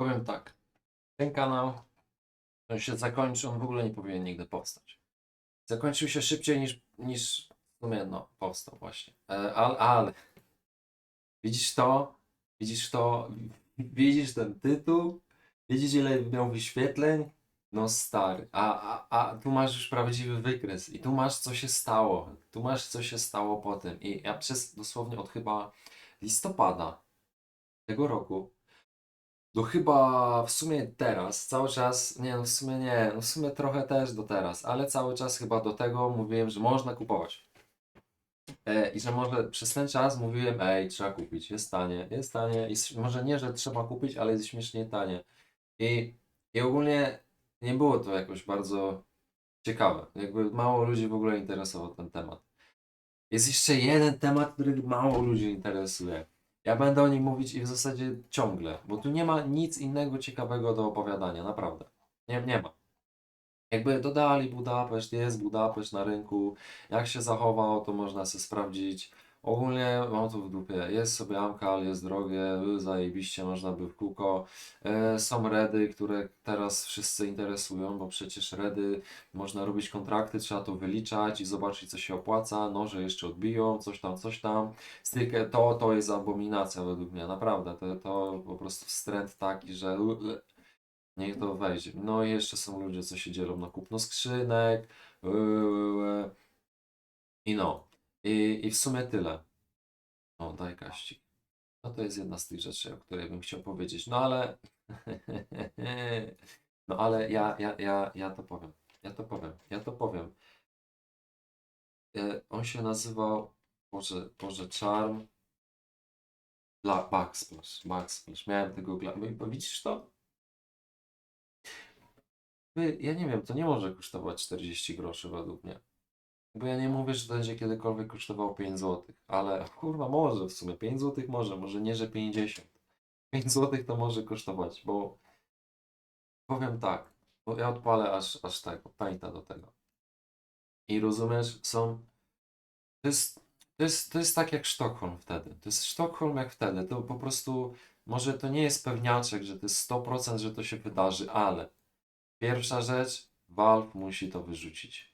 Powiem tak. Ten kanał, on się zakończy, on w ogóle nie powinien nigdy powstać. Zakończył się szybciej niż, niż w sumie, no, powstał właśnie. E, ale, ale, widzisz to? Widzisz to? Widzisz ten tytuł? Widzisz ile miał wyświetleń? No stary, a, a, a tu masz już prawdziwy wykres i tu masz co się stało. Tu masz co się stało po tym. I ja przez dosłownie od chyba listopada tego roku do chyba w sumie teraz, cały czas, nie no w sumie nie, no w sumie trochę też do teraz, ale cały czas chyba do tego mówiłem, że można kupować. E, I że może przez ten czas mówiłem, ej, trzeba kupić, jest tanie, jest tanie może nie, że trzeba kupić, ale jest śmiesznie tanie. I, I ogólnie nie było to jakoś bardzo ciekawe, jakby mało ludzi w ogóle interesował ten temat. Jest jeszcze jeden temat, który mało ludzi interesuje. Ja będę o nim mówić i w zasadzie ciągle, bo tu nie ma nic innego ciekawego do opowiadania, naprawdę. Nie, nie ma. Jakby dodali Budapeszt, jest Budapeszt na rynku, jak się zachował, to można sobie sprawdzić. Ogólnie mam to w dupie. Jest sobie Amkal, jest drogie, zajebiście, można by w kółko. E, są redy, które teraz wszyscy interesują, bo przecież redy można robić kontrakty, trzeba to wyliczać i zobaczyć, co się opłaca. Noże jeszcze odbiją, coś tam, coś tam. Stykę, to, to jest abominacja według mnie, naprawdę. To, to po prostu wstręt taki, że niech to wejdzie. No i jeszcze są ludzie, co się dzielą na kupno skrzynek. I no. I, I w sumie tyle. No, daj kaścik. No to jest jedna z tych rzeczy, o której bym chciał powiedzieć. No ale. No ale ja, ja, ja, ja to powiem. Ja to powiem. Ja to powiem. E, on się nazywał. Boże, Boże, Charm. Bla, Backsplash. Backsplash. Miałem tego. Bo Widzisz to? Ja nie wiem, to nie może kosztować 40 groszy według mnie. Bo ja nie mówię, że to będzie kiedykolwiek kosztowało 5 zł, ale kurwa może w sumie 5 zł może, może nie, że 50. 5 zł to może kosztować, bo powiem tak, bo ja odpalę aż, aż tak, painta do tego. I rozumiesz, są. To jest, to, jest, to jest tak jak Sztokholm wtedy. To jest Sztokholm jak wtedy. To po prostu, może to nie jest pewniaczek, że to jest 100%, że to się wydarzy, ale pierwsza rzecz, Valve musi to wyrzucić.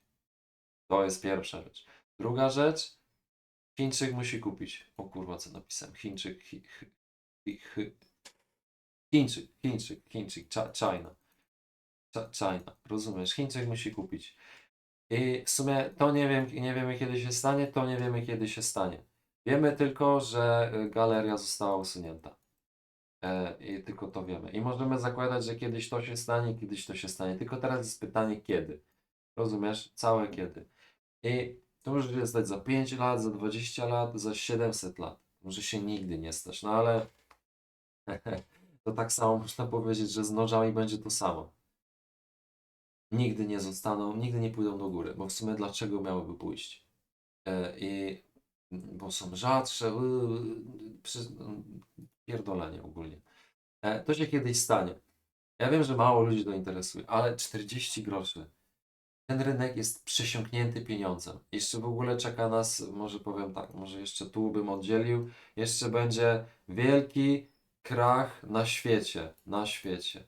To jest pierwsza rzecz. Druga rzecz, Chińczyk musi kupić. O kurwa, co napisałem? Chińczyk, chi, chi, chi, chi. Chińczyk, Chińczyk, Chińczyk, China. China, rozumiesz? Chińczyk musi kupić. I w sumie to nie wiem, nie wiemy kiedy się stanie, to nie wiemy kiedy się stanie. Wiemy tylko, że y, galeria została usunięta. E, I tylko to wiemy. I możemy zakładać, że kiedyś to się stanie, kiedyś to się stanie. Tylko teraz jest pytanie kiedy. Rozumiesz? Całe kiedy. I to może się stać za 5 lat, za 20 lat, za 700 lat. Może się nigdy nie stać, no ale to tak samo można powiedzieć, że z nożami będzie to samo. Nigdy nie zostaną, nigdy nie pójdą do góry, bo w sumie dlaczego miałyby pójść? E, I bo są rzadsze, przy, pierdolenie ogólnie. E, to się kiedyś stanie. Ja wiem, że mało ludzi to interesuje, ale 40 groszy. Ten rynek jest przesiąknięty pieniądzem. Jeszcze w ogóle czeka nas, może powiem tak, może jeszcze tu bym oddzielił, jeszcze będzie wielki krach na świecie, na świecie.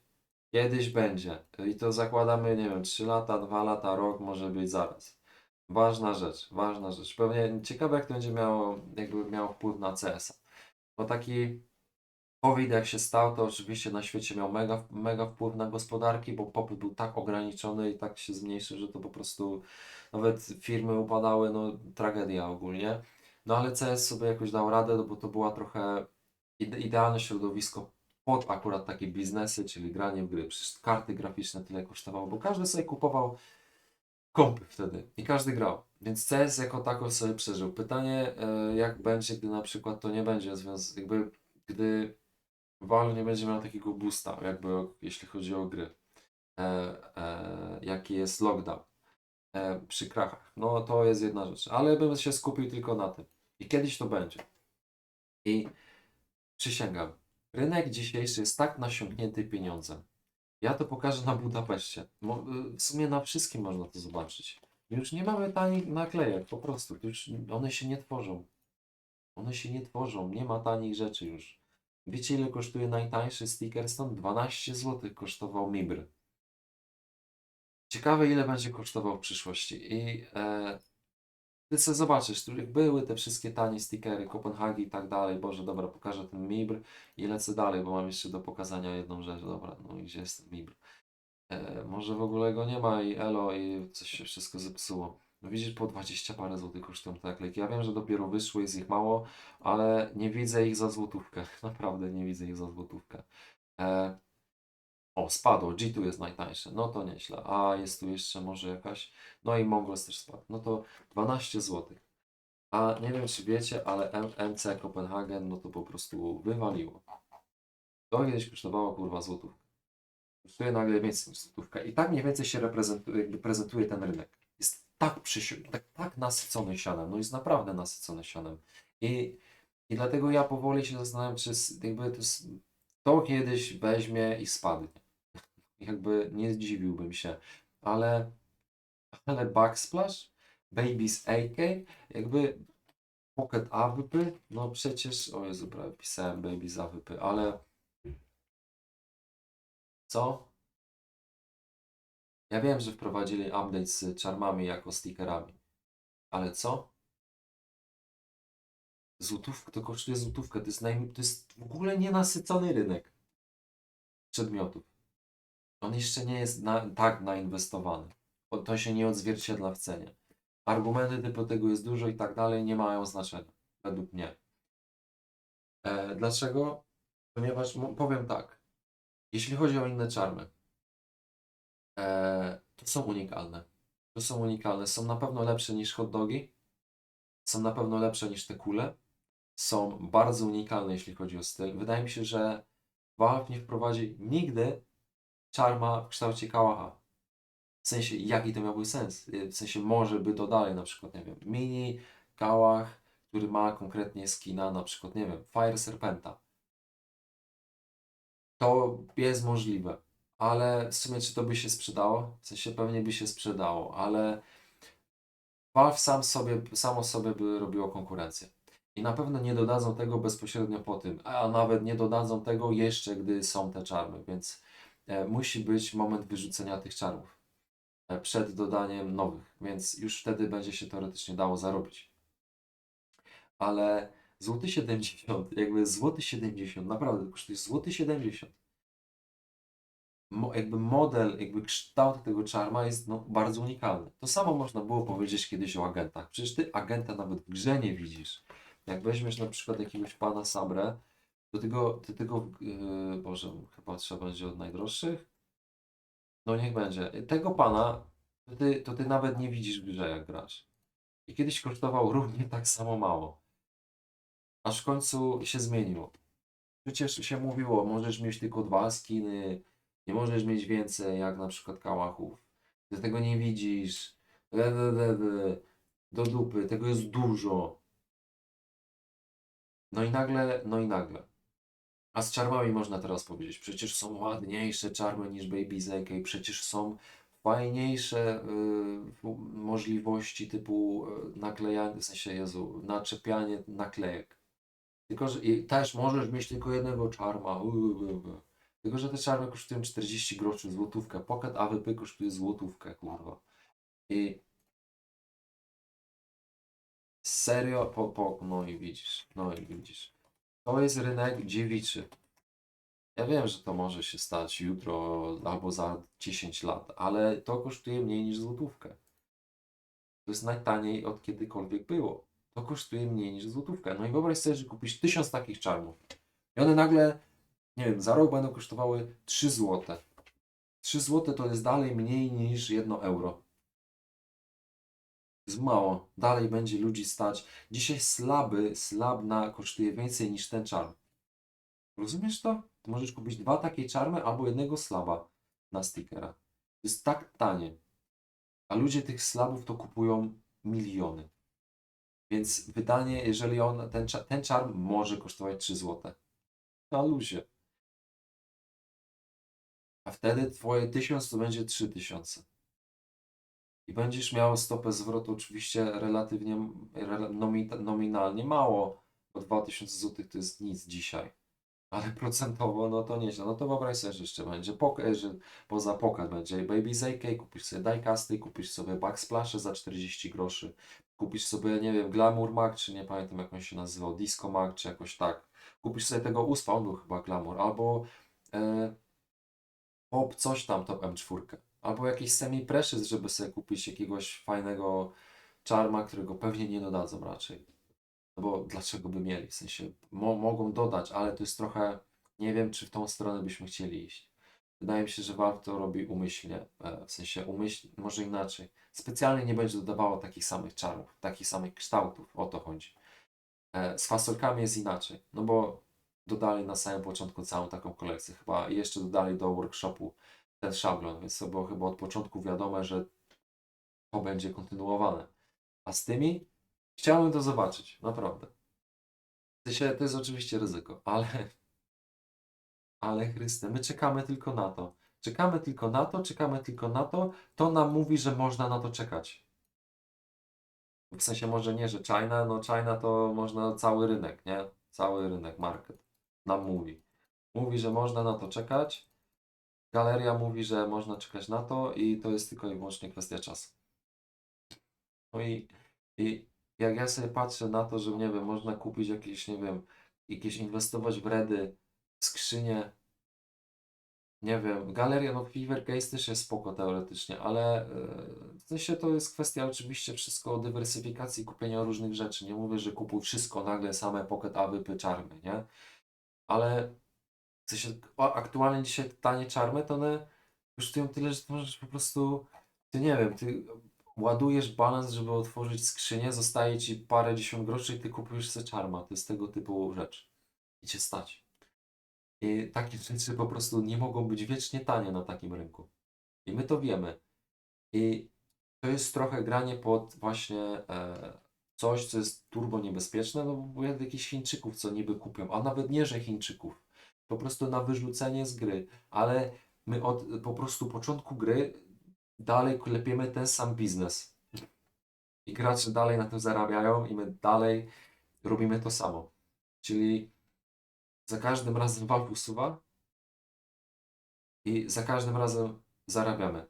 Kiedyś będzie. I to zakładamy, nie wiem, 3 lata, 2 lata, rok może być zaraz. Ważna rzecz, ważna rzecz. Pewnie ciekawe, jak to będzie miało, jakby miało wpływ na CS-a. Bo taki COVID jak się stał, to oczywiście na świecie miał mega, mega wpływ na gospodarki, bo popyt był tak ograniczony i tak się zmniejszył, że to po prostu nawet firmy upadały, no tragedia ogólnie. No ale CS sobie jakoś dał radę, no bo to była trochę ide- idealne środowisko pod akurat takie biznesy, czyli granie w gry. Przecież karty graficzne tyle kosztowało, bo każdy sobie kupował kompy wtedy i każdy grał. Więc CS jako tako sobie przeżył. Pytanie, e, jak będzie, gdy na przykład to nie będzie jakby gdy Valve nie będzie miał takiego boosta, jakby jeśli chodzi o gry. E, e, jaki jest lockdown e, przy krachach. No to jest jedna rzecz, ale bym się skupił tylko na tym. I kiedyś to będzie. I przysięgam, rynek dzisiejszy jest tak nasiąknięty pieniądzem. Ja to pokażę na Budapeszcie. Y, W sumie na wszystkim można to zobaczyć. Już nie mamy tanich naklejek, po prostu. Już one się nie tworzą. One się nie tworzą. Nie ma tanich rzeczy już. Wiecie ile kosztuje najtańszy sticker stąd? 12 zł kosztował Mibr. Ciekawe ile będzie kosztował w przyszłości. I e, ty sobie zobaczysz, tu były te wszystkie tanie stickery, Kopenhagi i tak dalej. Boże, dobra, pokażę ten Mibr i lecę dalej, bo mam jeszcze do pokazania jedną rzecz. Dobra, no i gdzie jest ten Mibr? E, może w ogóle go nie ma i elo i coś się wszystko zepsuło. No widzisz, po 20 parę złotych kosztują te naklejki. Ja wiem, że dopiero wyszło, jest ich mało, ale nie widzę ich za złotówkę. Naprawdę nie widzę ich za złotówkę. E, o, spadło. G2 jest najtańsze. No to nieźle. A jest tu jeszcze może jakaś. No i Mongols też spadł. No to 12 zł. A nie wiem, czy wiecie, ale MC Kopenhagen, no to po prostu wywaliło. To kiedyś kosztowało kurwa złotówkę. Kosztuje nagle więcej niż złotówka. I tak mniej więcej się reprezentuje, prezentuje ten rynek. Tak, przysi- tak, tak nasycony sianem. No jest naprawdę nasycony sianem. I, I dlatego ja powoli się zastanawiam, czy jakby to, to kiedyś weźmie i spadnie. Jakby nie zdziwiłbym się. Ale, ale Backsplash, Babies AK, jakby Pocket AWP, no przecież, o Jezu, prawie pisałem Babies AWP, ale co? Ja wiem, że wprowadzili update z czarmami jako stickerami, ale co? Złotówka, to kosztuje złotówkę, to jest, naj, to jest w ogóle nienasycony rynek przedmiotów. On jeszcze nie jest na, tak nainwestowany. To się nie odzwierciedla w cenie. Argumenty typu tego jest dużo i tak dalej nie mają znaczenia, według mnie. E, dlaczego? Ponieważ powiem tak, jeśli chodzi o inne czarmy, e, to są unikalne. To są unikalne. Są na pewno lepsze niż hot dogi. Są na pewno lepsze niż te kule. Są bardzo unikalne, jeśli chodzi o styl. Wydaje mi się, że Valve nie wprowadzi nigdy czarma w kształcie kałacha. W sensie, jaki to miałby sens? Y, W sensie, może by dodali na przykład, nie wiem, mini kałach, który ma konkretnie skina, na przykład, nie wiem, Fire Serpenta. To jest możliwe, ale w sumie czy to by się sprzedało? W sensie pewnie by się sprzedało, ale Valve sam sobie, samo sobie by robiło konkurencję. I na pewno nie dodadzą tego bezpośrednio po tym, a nawet nie dodadzą tego jeszcze, gdy są te czarmy, więc e, musi być moment wyrzucenia tych czarmów e, przed dodaniem nowych, więc już wtedy będzie się teoretycznie dało zarobić. Ale złoty 70, jakby złoty 70, naprawdę kosztuje złoty 70. Jakby model, jakby kształt tego czarma jest no, bardzo unikalny. To samo można było powiedzieć kiedyś o agentach. Przecież ty agenta nawet w grze nie widzisz. Jak weźmiesz na przykład jakiegoś pana Sabrę, do tego, do tego yy, Boże, chyba trzeba będzie od najdroższych. No niech będzie. Tego pana to ty, to ty nawet nie widzisz w grze, jak grasz. I kiedyś kosztował równie tak samo mało. Aż w końcu się zmieniło. Przecież się mówiło, możesz mieć tylko dwa skiny, nie możesz mieć więcej, jak na przykład kałachów. Ty tego nie widzisz. Do dupy, tego jest dużo. No i nagle, no i nagle. A z czarmami można teraz powiedzieć, przecież są ładniejsze czarmy niż Baby ZK, przecież są fajniejsze y, możliwości typu y, naklejania, w sensie Jezu, naczepianie naklejek. Tylko, że też możesz mieć tylko jednego czarma. Tylko, że te czarmy kosztują 40 groszy, złotówkę. Pocket AWP kosztuje złotówkę, kurwa. I serio, po, po, no i widzisz, no i widzisz. To jest rynek dziewiczy. Ja wiem, że to może się stać jutro albo za 10 lat, ale to kosztuje mniej niż złotówkę. To jest najtaniej od kiedykolwiek było. To kosztuje mniej niż złotówkę. No i wyobraź sobie, że kupisz tysiąc takich czarmów. I one nagle, nie wiem, za rok będą kosztowały 3 złote. 3 złote to jest dalej mniej niż 1 euro. Jest mało. Dalej będzie ludzi stać. Dzisiaj slaby, slabna kosztuje więcej niż ten czarm. Rozumiesz to? Ty możesz kupić dwa takie czarmy albo jednego slaba na stickera. To jest tak tanie. A ludzie tych slabów to kupują miliony. Więc wydanie, jeżeli on, ten, ten czarm może kosztować 3 zł. Na luzie. A wtedy twoje 1000 to będzie 3000. I będziesz miał stopę zwrotu oczywiście relatywnie rela- nomi- nominalnie mało, bo 2000 zł to jest nic dzisiaj. Ale procentowo, no to nieźle. No to wyobraź sobie, że jeszcze będzie poke, że poza pocket będzie Baby ZK, kupisz sobie diecasty, kupisz sobie backsplashy za 40 groszy, kupisz sobie, nie wiem, Glamour Mag, czy nie pamiętam jak on się nazywał, Disco Mag, czy jakoś tak. Kupisz sobie tego USPA, on był chyba Glamour, albo e, Pop coś tam, Top M4, albo jakiś semi precious, żeby sobie kupić jakiegoś fajnego czarma, którego pewnie nie dodadzą raczej. No bo dlaczego by mieli? W sensie mo mogą dodać, ale to jest trochę. Nie wiem, czy w tą stronę byśmy chcieli iść. Wydaje mi się, że Valve to robi umyślnie. e, W sensie umyślnie, może inaczej. Specjalnie nie będzie dodawało takich samych czarów, takich samych kształtów. O to chodzi. E, Z fasolkami jest inaczej. No bo dodali na samym początku całą taką kolekcję. Chyba jeszcze dodali do workshopu ten szablon, więc to było chyba od początku wiadome, że to będzie kontynuowane. A z tymi Chciałbym to zobaczyć, naprawdę. To jest oczywiście ryzyko, ale. Ale Chryste, my czekamy tylko na to. Czekamy tylko na to, czekamy tylko na to. To nam mówi, że można na to czekać. W sensie może nie, że China, no China to można cały rynek, nie? Cały rynek, market nam mówi. Mówi, że można na to czekać. Galeria mówi, że można czekać na to i to jest tylko i wyłącznie kwestia czasu. No i, i jak ja sobie patrzę na to, że nie wiem, można kupić jakieś, nie wiem, jakieś inwestować w redy, skrzynie, nie wiem, galeria, no Fever Case też jest spoko teoretycznie, ale e, w sensie to jest kwestia oczywiście wszystko dywersyfikacji, kupienia różnych rzeczy. Nie mówię, że kupuj wszystko nagle, same pocket awypy, czarmy, nie? Ale aktualnie dzisiaj tanie czarmy, to one kosztują tyle, że możesz po prostu, ty nie wiem, ty ładujesz balans, żeby otworzyć skrzynię, zostaje ci parę dziesiąt groszy i ty kupujesz sobie czarma. To jest tego typu rzecz. I cię stać. I takie rzeczy po prostu nie mogą być wiecznie tanie na takim rynku. I my to wiemy. I to jest trochę granie pod właśnie e, coś, co jest turbo niebezpieczne, no bo jak jakichś Chińczyków, co niby kupią, a nawet nie, że Chińczyków. Po prostu na wyrzucenie z gry. Ale my od po prostu początku gry dalej klepiemy ten sam biznes. I gracze dalej na tym zarabiają i my dalej robimy to samo. Czyli za każdym razem Valve usuwa i za każdym razem zarabiamy.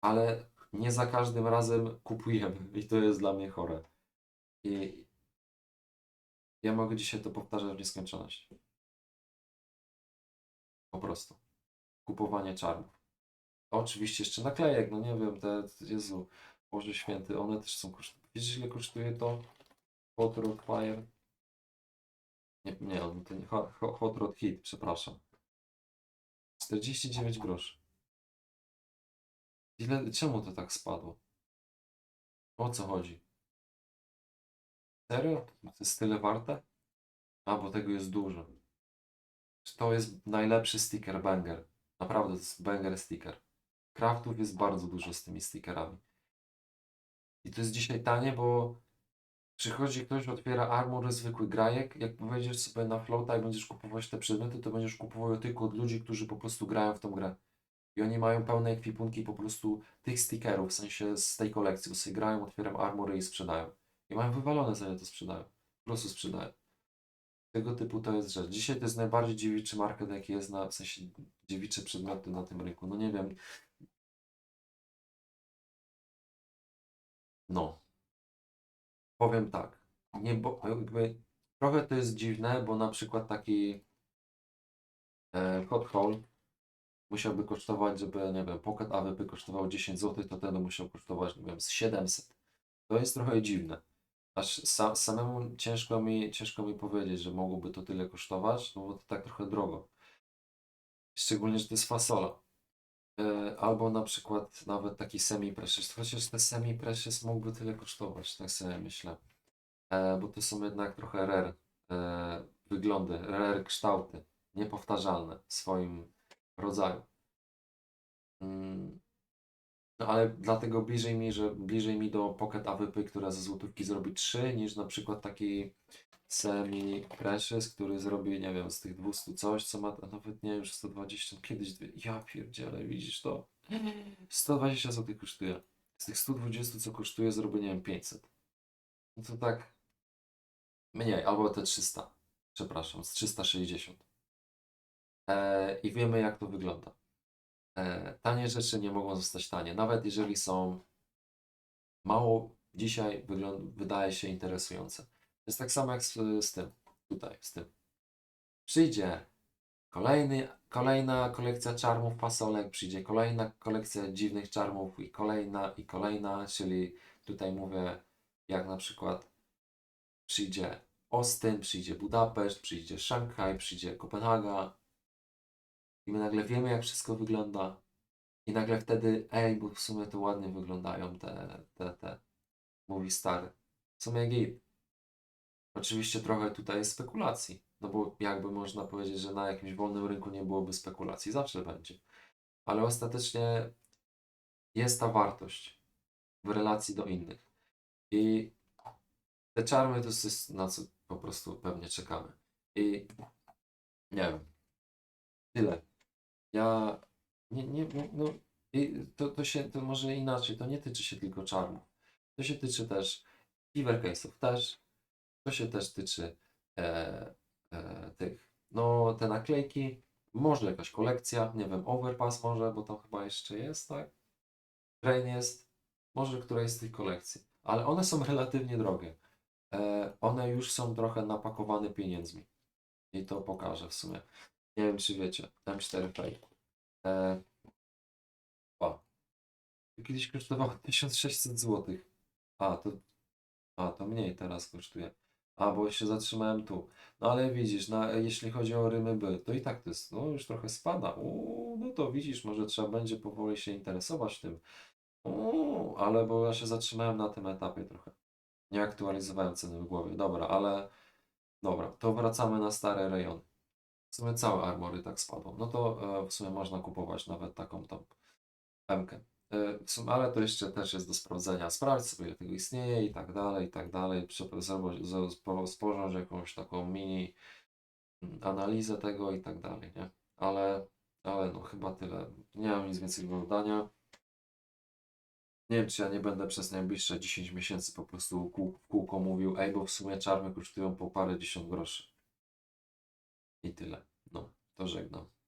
Ale nie za każdym razem kupujemy. I to jest dla mnie chore. I ja mogę dzisiaj to powtarzać w nieskończoność. Po prostu. Kupowanie czarnów. Oczywiście jeszcze naklejek, no nie wiem, te, Jezu, Boże Święty, one też są kosztowne. Wiesz ile kosztuje to? Hot Rod Fire? Nie, nie, on to nie, Hot Rod Hit, przepraszam. 49 groszy. Ile, czemu to tak spadło? O co chodzi? Serio? To jest tyle warte? A, bo tego jest dużo. To jest najlepszy sticker banger. Naprawdę, to jest banger sticker. Craftów jest bardzo dużo z tymi stickerami. I to jest dzisiaj tanie, bo przychodzi ktoś, otwiera armor, zwykły grajek. Jak wejdziesz sobie na floata i będziesz kupować te przedmioty, to będziesz kupował tylko od ludzi, którzy po prostu grają w tą grę. I oni mają pełne ekwipunki po prostu tych stickerów, w sensie z tej kolekcji, bo sobie grają, otwieram armory i sprzedają. I mają wywalone za to sprzedają. Po prostu sprzedają. Tego typu to jest rzecz. Dzisiaj to jest najbardziej dziewiczy market, jaki jest na, w sensie dziewicze przedmioty na tym rynku. No nie wiem. No. Powiem tak. Nie, bo jakby trochę to jest dziwne, bo na przykład taki e, hot hole musiałby kosztować, żeby, nie wiem, Pocket AWP kosztował 10 zł, to ten musiał kosztować, nie wiem, z 700. To jest trochę dziwne. Aż sa, samemu ciężko mi, ciężko mi powiedzieć, że mogłoby to tyle kosztować, no bo to tak trochę drogo. Szczególnie, że to jest fasola. E, albo na przykład nawet taki semi-precious, chociaż te semi-precious mógłby tyle kosztować, tak sobie myślę. E, bo to są jednak trochę rare e, wyglądy, rare kształty, niepowtarzalne w swoim rodzaju. Mm, No ale dlatego bliżej mi, że bliżej mi do Pocket AWP, która ze złotówki zrobi 3, niż na przykład taki Semi Precious, który zrobi, nie wiem, z tych 200 coś, co ma nawet nie już 120, kiedyś, ja pierdzielę, widzisz to? 120 zł kosztuje. Z tych 120, co kosztuje, zrobię, nie wiem, 500. No to tak mniej, albo te 300, przepraszam, z 360. E, I wiemy, jak to wygląda. E, tanie rzeczy nie mogą zostać tanie, nawet jeżeli są mało dzisiaj wygląd- wydaje się interesujące. Jest tak samo jak z, z tym, tutaj, z tym. Przyjdzie kolejny, kolejna kolekcja czarmów pasolek, przyjdzie kolejna kolekcja dziwnych czarmów i kolejna, i kolejna, czyli tutaj mówię, jak na przykład przyjdzie Ostyn, przyjdzie Budapeszt, przyjdzie Szanghaj, przyjdzie Kopenhaga i my nagle wiemy, jak wszystko wygląda i nagle wtedy, ej, bo w sumie to ładnie wyglądają te, te, te mówi stary. W sumie git. Oczywiście trochę tutaj jest spekulacji, no bo jakby można powiedzieć, że na jakimś wolnym rynku nie byłoby spekulacji, zawsze będzie. Ale ostatecznie jest ta wartość w relacji do innych. I te czarmy to jest na co po prostu pewnie czekamy. I nie wiem. Tyle. Ja nie, nie, no i to, to się, to może inaczej, to nie tyczy się tylko czarmów. To się tyczy też Fever Case'ów też. To się też tyczy e, e, tych, no te naklejki, może jakaś kolekcja, nie wiem, Overpass może, bo tam chyba jeszcze jest, tak? Train jest, może któraś z tych kolekcji, ale one są relatywnie drogie. E, one już są trochę napakowane pieniędzmi. I to pokażę w sumie. Nie wiem, czy wiecie, M4 Fake. E, o. Kiedyś kosztowało 1600 zł. A, to, a, to mniej teraz kosztuje. A, bo się zatrzymałem tu. No ale widzisz, na, jeśli chodzi o rymy by, to i tak to jest, no już trochę spada. Uuu, no to widzisz, może trzeba będzie powoli się interesować tym. Uuu, ale bo ja się zatrzymałem na tym etapie trochę. Nie aktualizowałem ceny w głowie. Dobra, ale dobra, to wracamy na stare rejony. W sumie całe armory tak spadło. No to e, w sumie można kupować nawet taką tam Mkę. E, w sumie, ale to jeszcze też jest do sprawdzenia. Sprawdź sobie, tego istnieje i tak dalej, i tak dalej. Sporządź jakąś taką mini mm, analizę tego i tak dalej, nie? Ale, ale no chyba tyle. Nie mam nic więcej do dodania. Nie wiem, czy ja nie będę przez najbliższe 10 miesięcy po prostu w kółko mówił, ej, bo w sumie czarmy kosztują po parę dziesiąt groszy. I tyle. No, to żegnam.